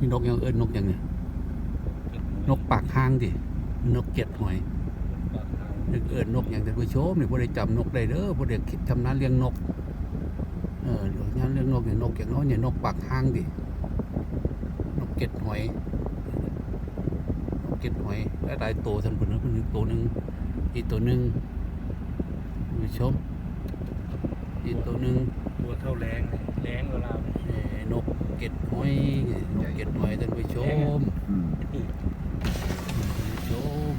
มีนกยังเอิ้นนกยังเนี่ยนกปากห้างดินกเก็ดหอยปากทางนึกเอิ้นนกอย่างท่านผู้ชมนี่บ่ได้จำนกได้เด้อบ่ได้คิดทำนั้นเลี้ยงนกเอองานเลี้ยงนกอย่างนกอย่างน้อยเนี่ยนกปากห้างดินกเก็ดหอยนกเก็ดหอยและหลายตัวท่านผู้ชมเพิ่นอีกตัวหนึงอีกตัวหนึงท่านผู้ชมอีกตัวหนึงตัวเท่าแรงเลยแรงกว่าเราเอ่อ นกเก็ดหอยนกเก็ดหอยท่านผู้ชม อืม ท่านผู้ชม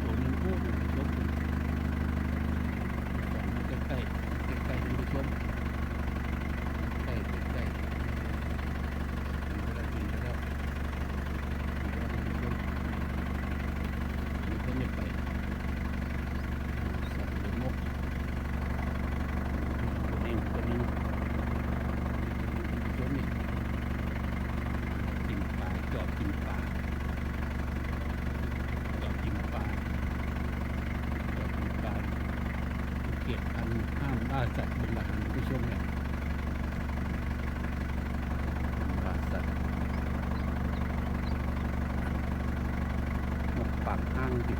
ตัวหนึงโอ้ท่านผู้ชมใกล้ๆใกล้ๆท่านผู้ชมใกล้ๆใกล้ๆถึงแล้วถึงแล้วถึงแล้วท่านผู้ชม มีเพื่อนไม่ไปสัตว์เลี้ยงนกตัวนี้ตัวนึงตัวนี้กินปลา จอดกินปลาจอดกินปลาจอดกินปลาเกียรพันห้ามล่าสัตว์บนหลังผู้ชมเนี่ยล่าสัตว์นกปากห้างดิ